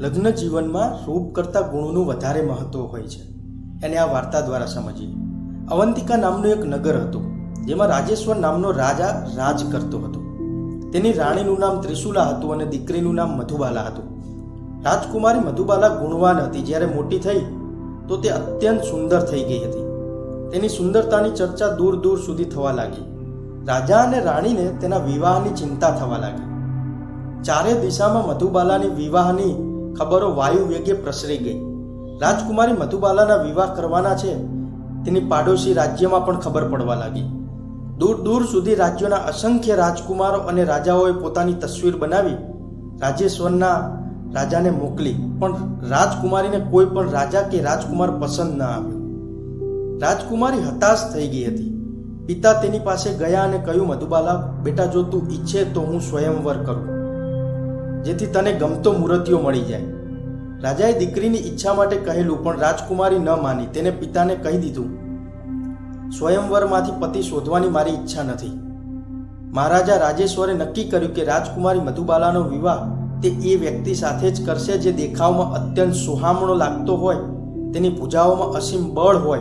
લગ્ન જીવનમાં રૂપ કરતાં ગુણોનું વધારે મહત્વ હોય છે. એને આ વાર્તા દ્વારા સમજીએ. અવંતિકા નામનું એક નગર હતું, જેમાં રાજેશ્વર નામનો રાજા રાજ કરતો હતો. તેની રાણીનું નામ ત્રિશુલા હતું અને દીકરીનું નામ મધુબાલા હતું. રાજકુમારી મધુબાલા ગુણવાન હતી. જ્યારે મોટી થઈ, તો તે અત્યંત સુંદર થઈ ગઈ હતી. તેની સુંદરતાની ચર્ચા દૂર દૂર સુધી થવા લાગી. રાજા અને રાણીને તેના વિવાહની ચિંતા થવા લાગી. ચારે દિશામાં મધુબાલાની વિવાહની ખબરો વાયુ વેગે પ્રસરી ગઈ. રાજકુમારી મધુબાલાના વિવાહ કરવાના છે, તેની પાડોશી રાજ્યમાં પણ ખબર પડવા લાગી. દૂર દૂર સુધી રાજ્યોના અસંખ્ય રાજકુમારો અને રાજાઓએ પોતાની તસવીર બનાવી, રાજેશ્વરના રાજાને મોકલી, પણ રાજકુમારીને કોઈ પણ રાજા કે રાજકુમાર પસંદ ન આવ્યો. રાજકુમારી હતાશ થઈ ગઈ હતી. પિતા તેની પાસે ગયા અને કહ્યું, મધુબાલા, બેટા, જો તું ઈચ્છે તો હું સ્વયંવર કરું. જેથી તને ગમતો મૂર્તિઓ મળી જાય. રાજાએ દીકરીની ઈચ્છા માટે કહેલું, પણ રાજકુમારી ન માની, તેને પિતાને કહી દીધું. સ્વયંવરમાંથી પતિ શોધવાની મારી ઈચ્છા નથી. મહારાજા રાજેશ્વરે નક્કી કર્યું કે રાજકુમારી મધુબાલાનો વિવાહ તે એ વ્યક્તિ સાથે જ કરશે જે દેખાવમાં અત્યંત સુહામણો લાગતો હોય, તેની પૂજાઓમાં અસીમ બળ હોય,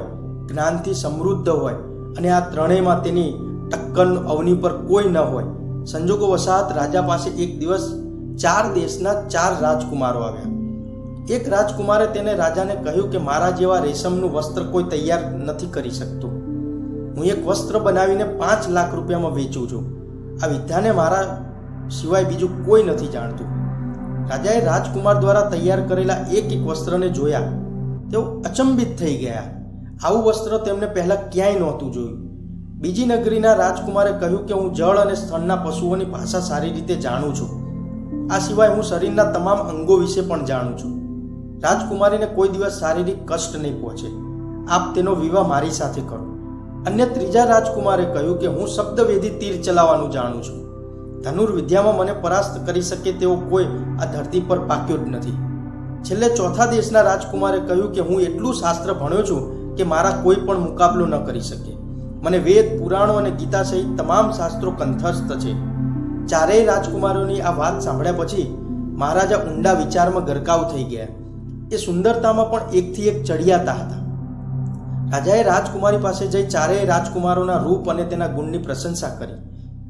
જ્ઞાનથી સમૃદ્ધ હોય અને આ ત્રણેયમાં તેની ટક્કરનું અવની પર કોઈ ન હોય. સંજોગો વસાત રાજા પાસે એક દિવસ ચાર દેશના ચાર રાજકુમારો આવ્યા. એક રાજકુમારે તેને રાજાને કહ્યું કે મારા જેવા રેશમનું વસ્ત્ર કોઈ તૈયાર નથી કરી શકતું. હું એક વસ્ત્ર બનાવીને પાંચ લાખ રૂપિયામાં વેચું છું. આ વિદ્યાને મારા સિવાય બીજું કોઈ નથી જાણતું. રાજાએ રાજકુમાર દ્વારા તૈયાર કરેલા એક એક વસ્ત્રને જોયા. તેઓ અચંબિત થઈ ગયા. આવું વસ્ત્ર તેમને પહેલાં ક્યાંય નહોતું જોયું. બીજી નગરીના રાજકુમારે કહ્યું કે હું જળ અને સ્થળના પશુઓની ભાષા સારી રીતે જાણું છું. આ સિવાય હું શરીરના તમામ અંગો વિશે પણ જાણું છું. રાજકુમારીને કોઈ દિવસ શારીરિક કષ્ટ નહીં પહોંચે. આપ તેનો વિવાહ મારી સાથે કરો. અન્ય ત્રીજા રાજકુમારે કહ્યું કે હું શબ્દવેદી તીર ચલાવવાનું જાણું છું. ધનુર્વિદ્યામાં મને પરાસ્ત કરી શકે તેવો કોઈ આ ધરતી પર પાક્યો જ નથી. છેલ્લે ચોથા દેશના રાજકુમારે કહ્યું કે હું એટલું શાસ્ત્ર ભણ્યો છું કે મારા કોઈ પણ મુકાબલો ન કરી શકે. મને વેદ, પુરાણો અને ગીતા સહિત તમામ શાસ્ત્રો કંઠસ્થ છે. ચારેય રાજકુમારોની આ વાત સાંભળ્યા પછી મહારાજા ઊંડા વિચારમાં ગરકાવ થઈ ગયા. એ સુંદરતામાં પણ એકથી એક ચડિયાતા હતા. રાજાએ રાજકુમારી પાસે જઈ ચારેય રાજકુમારોના રૂપ અને તેના ગુણની પ્રશંસા કરી.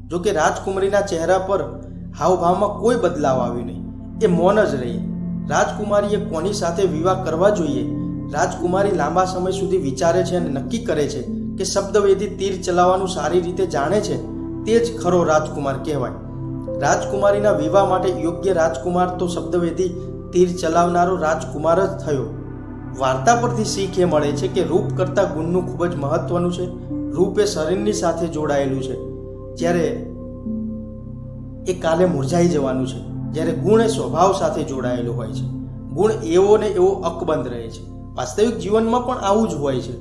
જો કે રાજકુમારીના ચહેરા પર હાવભાવમાં કોઈ બદલાવ આવ્યો નહીં. એ મૌન જ રહી. રાજકુમારીએ કોની સાથે વિવાહ કરવા જોઈએ? રાજકુમારી લાંબા સમય સુધી વિચારે છે અને નક્કી કરે છે કે શબ્દવેદી તીર ચલાવવાનું સારી રીતે જાણે છે? તે જ ખરો રાજકુમાર કહેવાય. રાજકુમારીના વિવાહ માટે યોગ્ય રાજકુમાર તો શબ્દવેધી તીર ચલાવનારો રાજકુમાર જ થયો. વાર્તા પરથી શીખ એ મળે છે કે રૂપ કરતાં ગુણનું ખૂબ જ મહત્વનું છે. રૂપ એ શરીરની સાથે જોડાયેલું છે. જ્યારે એ કાલે મુરઝાઈ જવાનું છે, જ્યારે ગુણ એ સ્વભાવ સાથે જોડાયેલું હોય છે. ગુણ એવો ને એવો અકબંધ રહે છે. વાસ્તવિક જીવનમાં પણ આવું જ હોય છે.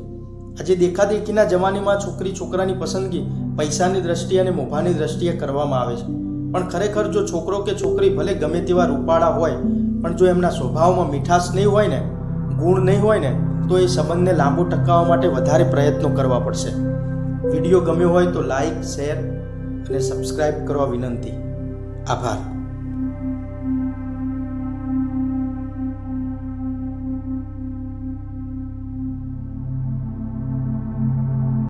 આજે દેખાદેખીના જમાનામાં છોકરી છોકરાની પસંદગી પૈસાની દ્રષ્ટિએ અને મોભાની દ્રષ્ટિએ કરવામાં આવે છે. પણ ખરેખર જો છોકરો કે છોકરી ભલે ગમે તેવા રૂપાળા હોય, પણ જો એમના સ્વભાવમાં મીઠાશ નહીં હોય ને, ગુણ નહીં હોય ને, તો એ સંબંધને લાંબો ટકાવવા માટે વધારે પ્રયત્નો કરવા પડશે. વીડિયો ગમ્યો હોય તો લાઈક, શેર અને સબસ્ક્રાઈબ કરવા વિનંતી. આભાર.